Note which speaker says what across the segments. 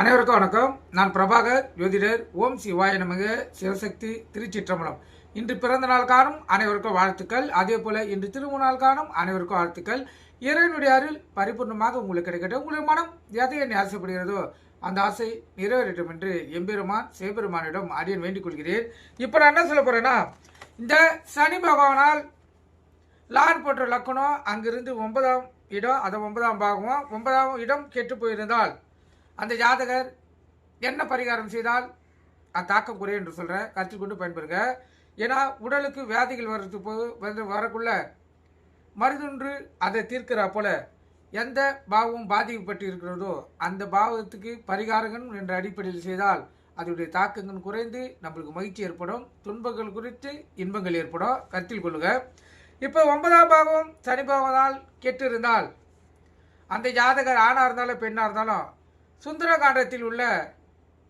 Speaker 1: அனைவருக்கும் வணக்கம். நான் பிரபாகர் ஜோதிடர் ஓம் சிவாய நமக சிவசக்தி திருச்சிற்றம்பலம். இன்று பிறந்த நாள் காணும் அனைவருக்கும் வாழ்த்துக்கள். அதே போல இன்று திருமண நாள் காணும் அனைவருக்கும் வாழ்த்துக்கள். இறைவனுடைய அருள் பரிபூர்ணமாக உங்களுக்கு கிடைக்கட்டும். உங்களுடைய மனம் எதை என்ன ஆசைப்படுகிறதோ அந்த ஆசை நிறைவேறட்டும் என்று எம்பெருமான் சிவபெருமானிடம் அடியன் வேண்டிக் கொள்கிறேன். இப்போ நான் என்ன சொல்ல போறேன்னா இந்த சனி பகவானால் லான் போன்ற லக்கணம் அங்கிருந்து ஒன்பதாம் இடம் அதை ஒன்பதாம் பாகமும் ஒன்பதாம் இடம் கெட்டு போயிருந்தால் அந்த ஜாதகர் என்ன பரிகாரம் செய்தால் அது தாக்கம் குறையும் என்று சொல்கிறேன் கருத்தில் கொண்டு பயன்பெறுங்க. ஏன்னா உடலுக்கு வியாதிகள் வர்றது போது வந்து வரக்குள்ள மருதொன்று அதை தீர்க்கிறா போல எந்த பாவமும் பாதிக்கப்பட்டு இருக்கிறதோ அந்த பாவத்துக்கு பரிகாரங்கள் என்ற அடிப்படையில் செய்தால் அதனுடைய தாக்கங்கள் குறைந்து நம்மளுக்கு மகிழ்ச்சி ஏற்படும் துன்பங்கள் குறித்து இன்பங்கள் ஏற்படும். கருத்தில் கொள்ளுங்க. இப்போ ஒன்பதாம் பாவம் சனி பாவத்தால் கெட்டு இருந்தால் அந்த ஜாதகர் ஆணாக இருந்தாலும் பெண்ணாக இருந்தாலும் சுந்தரகாண்டத்தில் உள்ள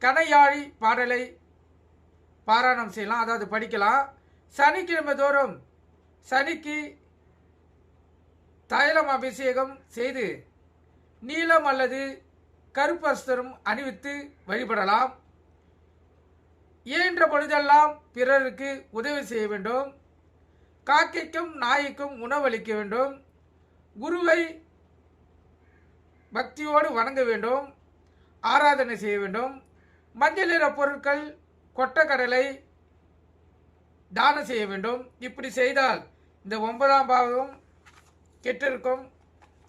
Speaker 1: கனையாழி பாடலை பாராயணம் செய்யலாம். அதாவது படிக்கலாம். சனிக்கிழமை தோறும் சனிக்கு தைலம் அபிஷேகம் செய்து நீலம் அல்லது கருப்பஸ்தரும் அணிவித்து வழிபடலாம். இயன்ற பொழுதெல்லாம் பிறருக்கு உதவி செய்ய வேண்டும். காக்கைக்கும் நாய்க்கும் உணவளிக்க வேண்டும். குருவை பக்தியோடு வணங்க வேண்டும். ஆராதனை செய்ய வேண்டும். மஞ்சள் நிற பொருட்கள் கொட்டக்கடலை தானம் செய்ய வேண்டும். இப்படி செய்தால் இந்த ஒன்பதாம் பாவம் கெட்டிருக்கும்.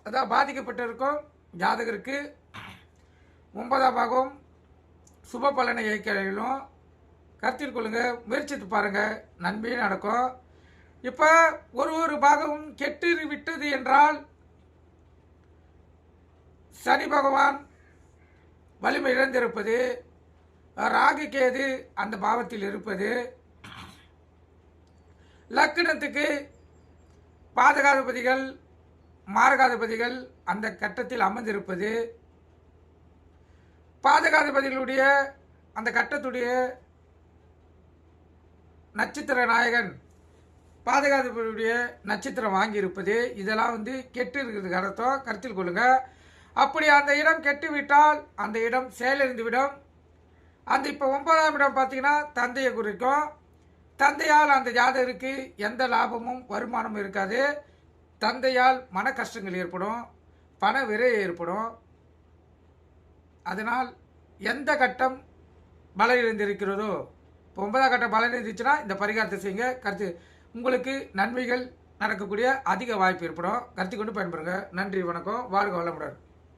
Speaker 1: அதான் பாதிக்கப்பட்டிருக்கும். ஜாதகருக்கு ஒன்பதாம் பாகம் சுப பலனை இயக்கலும் கருத்தில் கொள்ளுங்க முயற்சித்து பாருங்க. நன்மையே நடக்கும். இப்போ ஒரு ஒரு பாகமும் கெட்டு விட்டது என்றால் சனி பகவான் வலிமை இழந்திருப்பது ராகு கேது அந்த பாவத்தில் இருப்பது. லக்கணத்துக்கு பாதகாதிபதிகள் மாரகாதிபதிகள் அந்த கட்டத்தில் அமர்ந்திருப்பது. பாதகாதிபதிகளுடைய அந்த கட்டத்துடைய நட்சத்திர நாயகன் பாதகாதிபதியுடைய நட்சத்திரம் வாங்கியிருப்பது. இதெல்லாம் வந்து கெட்டு இருக்கிறதுக்கு அர்த்தம். கருத்தில் கொள்ளுங்கள் அப்படி அந்த இடம் கெட்டுவிட்டால் அந்த இடம் செயலிழந்துவிடும் அந்த இப்போ ஒன்பதாம் இடம் பார்த்தீங்கன்னா தந்தையை குறிக்கும். தந்தையால் அந்த ஜாதகருக்கு எந்த லாபமும் வருமானமும் இருக்காது. தந்தையால் மன கஷ்டங்கள் ஏற்படும் பண விரை ஏற்படும். அதனால் எந்த கட்டம் பலனிழந்திருக்கிறதோ இப்போ ஒன்பதாம் கட்டம் பலனிழந்துச்சுன்னா இந்த பரிகாரத்தை செய்யுங்க. கருத்து உங்களுக்கு நன்மைகள் நடக்கக்கூடிய அதிக வாய்ப்பு ஏற்படும். கருத்து கொண்டு பயன்படுங்க நன்றி வணக்கம். வாழ்க வளமுடன்.